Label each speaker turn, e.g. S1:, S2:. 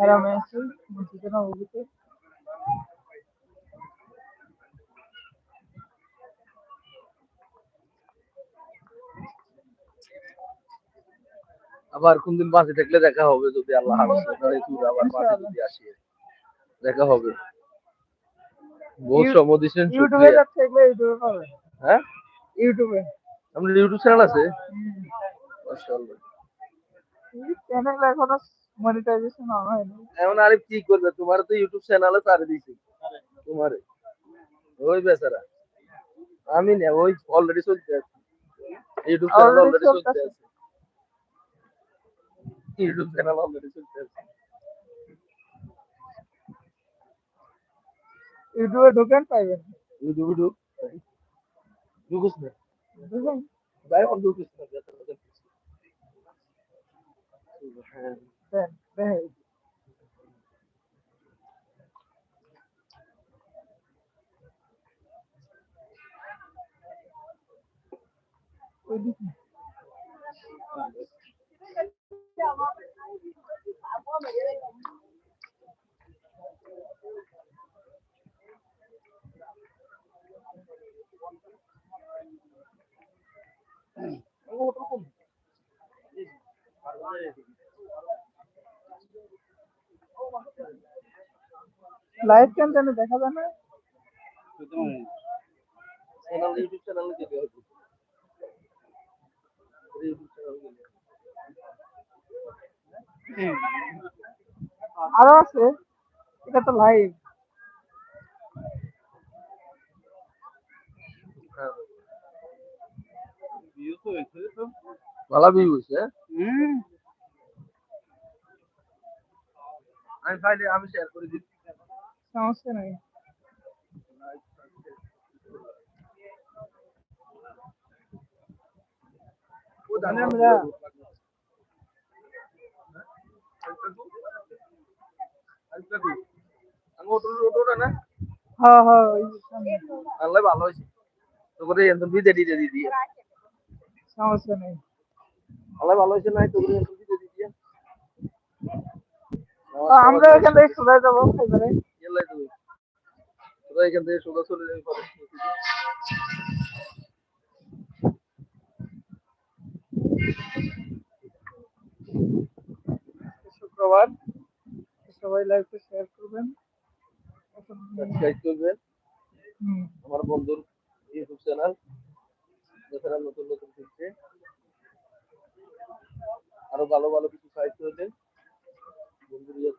S1: হারামে আছি মসজিদে নববীতে
S2: আবার কোনদিন বাঁচে থাকলে দেখা হবে যদি আল্লাহ আবার বাঁচে যদি আসি দেখা হবে। বহুত সময় দিচ্ছেন
S1: ইউটিউবে যাচ্ছে ইউটিউবে পাবে
S2: হ্যাঁ?
S1: ইউটিউবে।
S2: ইউটিউব চ্যানেল আছে? মাশাআল্লাহ।
S1: চ্যানেল এখনও মনিটাইজেশন অন হয়নি
S2: এখন আরিফ কি করবে? তোমার তো ইউটিউব চ্যানেলে তারে দিছি। তোমারে। ওই বেচারা। আমি না ওই অলরেডি চলতে আছে। ইউটিউব চ্যানেল অলরেডি চলতে আছে। ইউটিউব চ্যানেল অলরেডি চলতে আছে।
S1: ইউটিউবে ঢোকেন পাইবেন।
S2: ইউটিউব ইউটিউব ঢুকুস না।
S1: বুঝলেন
S2: ভাই অন ঢুকুস না। বেচারা সুবহান
S1: দেন দেখে লাইভ কেন দেখা যায় না
S2: চ্যানেল ইউটিউব চ্যানেলে যেতে হবে ইউটিউব চ্যানেলে গেলে।
S1: আরও আছে এটা তো লাইভ
S2: হ্যাঁ। ভালো ভিউ হয়েছে হ্যাঁ? আমি ফাইলে আমি শেয়ার করে দিচ্ছি
S1: সমস্যা নেই আমরা হ্যাঁ হ্যাঁ।
S2: আল্লাহ ভালো হয়েছে তো করে এত বিদে দিতে দি দিয়ে
S1: সমস্যা নেই
S2: আল্লাহ ভালো নাই তো করে এত বিদে দি দিয়ে
S1: তো আমরা এখান থেকে সোজা যাব এবারে।
S2: তোরা এখান থেকে সোজা চলে যাবি
S1: শুক্রবার। সবাই লাইভে শেয়ার করবেন।
S2: সাবস্ক্রাইব করবেন। আমার বন্ধুর ইউটিউব চ্যানেল যারা নতুন নতুন শিখছে। আরও ভালো ভালো কিছু সাহিত্য হয়েছে